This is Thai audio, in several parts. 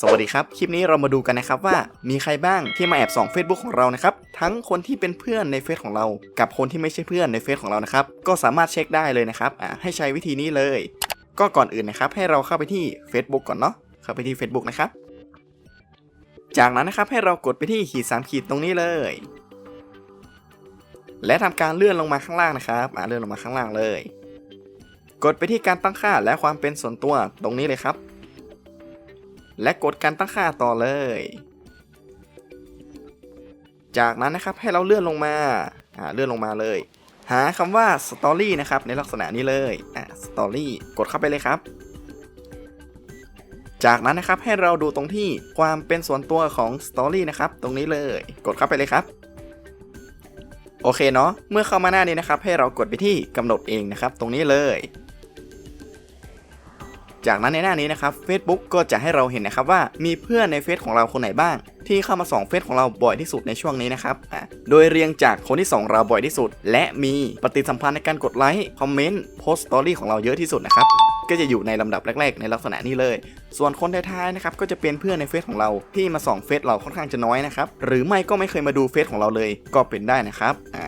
สวัสดีครับ คลิปนี้เรามาดูกันนะครับว่ามีใครบ้างที่มาแอบส่อง Facebook ของเรานะครับ ทั้งคนที่เป็นเพื่อนในเฟซของเรา กับคนที่ไม่ใช่เพื่อนในเฟซของเรานะครับ ก็สามารถเช็คได้เลยนะครับอ่าให้ใช้วิธีนี้เลย ก็ก่อนอื่นนะครับ ให้เราเข้าไปที่ Facebook ก่อนเนาะเข้าไปที่ Facebook นะครับ จากนั้นนะครับให้เรากดไปที่ขีด3ขีดตรงนี้เลย และทำการเลื่อนลงมาข้างล่างนะครับอ่าเลื่อนลงมาข้างล่างเลย กดไปที่การตั้งค่าและความเป็นส่วนตัวตรงนี้เลยครับ และกดการตั้งค่าต่อเลย จากนั้นนะครับให้เราเลื่อนลงมาอ่าเลื่อนลงมาเลย หาคำว่า Story นะครับในลักษณะนี้เลยอ่า Story กดเข้าไปเลยครับ จากนั้นนะครับให้เราดูตรงที่ความเป็นส่วนตัวของ Story นะครับตรงนี้เลยกดเข้าไปเลยครับโอเคเนาะเมื่อเข้ามาหน้านี้นะครับ ให้เรากดไปที่กำหนดเองนะครับ ตรงนี้เลย จากนั้นในหน้านี้นะครับ Facebook ก็จะให้เราเห็นนะครับว่ามีเพื่อนในเฟซของเราคนไหนบ้าง ที่เข้ามาส่องเฟซของเราบ่อยที่สุดในช่วงนี้นะครับโดยเรียงจากคนที่ส่องเราบ่อยที่สุด และมีปฏิสัมพันธ์ในการกดไลค์คอมเมนต์โพสต์สตอรี่ของเราเยอะที่สุดนะครับก็จะอยู่ในลำดับแรก ๆ ในลักษณะนี้เลย ส่วนคนท้ายๆนะครับก็จะเป็นเพื่อนในเฟซของเราที่มาส่องเฟซเราค่อนข้างจะน้อยนะครับหรือไม่ก็ไม่เคยมาดูเฟซของเราเลย ก็เป็นได้นะครับอ่า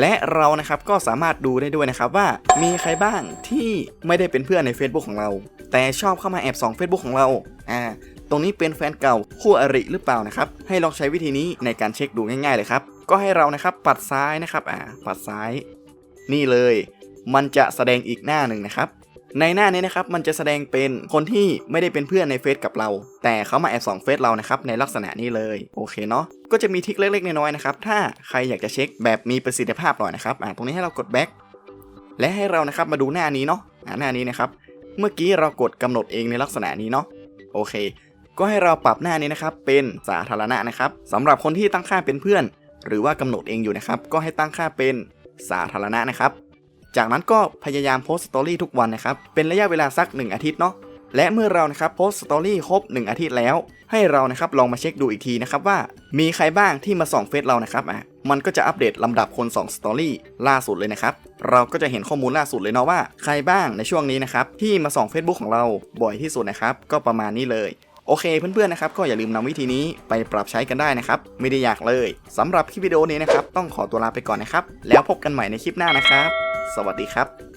และเรานะครับก็สามารถดูได้ด้วยนะครับว่ามีใครบ้างที่ไม่ได้เป็นเพื่อนใน Facebook ของเรา แต่ชอบเข้ามาแอบส่อง Facebook ของเราอ่าตรงนี้เป็นแฟนเก่าคู่อริหรือเปล่านะครับให้ลองใช้วิธีนี้ในการเช็คดูง่ายๆเลยครับก็ให้เรานะครับปัดซ้ายนะครับอ่าปัดซ้าย นี่เลย มันจะแสดงอีกหน้าหนึ่งนะครับ ในหน้านี้นะครับมันจะแสดงเป็นคนที่ไม่ได้เป็นเพื่อนในเฟซกับเรา แต่เขามาแอบส่องเฟซเรานะครับในลักษณะนี้เลยโอเคเนาะก็จะมีทิคเล็กๆน้อยๆนะครับถ้าใครอยากจะเช็คแบบมีประสิทธิภาพหน่อยนะครับอ่าตรงนี้ให้เรากด back และให้เรานะครับมาดูหน้านี้เนาะอ่าหน้านี้นะครับเมื่อกี้เรากดกำหนดเองในลักษณะนี้เนาะโอเค ก็ให้เราปรับหน้านี้นะครับเป็นสาธารณะนะครับสำหรับคนที่ตั้งค่าเป็นเพื่อน หรือว่ากำหนดเองอยู่นะครับก็ให้ตั้งค่าเป็นสาธารณะนะครับ จากนั้นก็พยายามโพสต์สตอรี่ทุกวันนะครับ เป็นระยะเวลาสัก 1 อาทิตย์เนาะ และเมื่อเรานะครับโพสต์สตอรี่ครบ 1 อาทิตย์แล้ว ให้เรานะครับลองมาเช็คดูอีกทีนะครับว่า มีใครบ้างที่มาส่องเฟซเรานะครับอะมันก็จะอัปเดตลำดับคนส่องสตอรี่ล่าสุดเลยนะครับ เราก็จะเห็นข้อมูลล่าสุดเลยเนาะว่าใครบ้างในช่วงนี้นะครับที่มาส่อง Facebook ของเราบ่อยที่สุดนะครับ ก็ประมาณนี้เลยโอเคเพื่อนๆนะครับก็อย่าลืมนำวิธีนี้ไปปรับใช้กันได้นะครับ ไม่ได้ยากเลยสำหรับคลิปวิดีโอนี้นะครับ ต้องขอตัวลาไปก่อนนะครับ แล้วพบกันใหม่ในคลิปหน้านะครับ สวัสดีครับ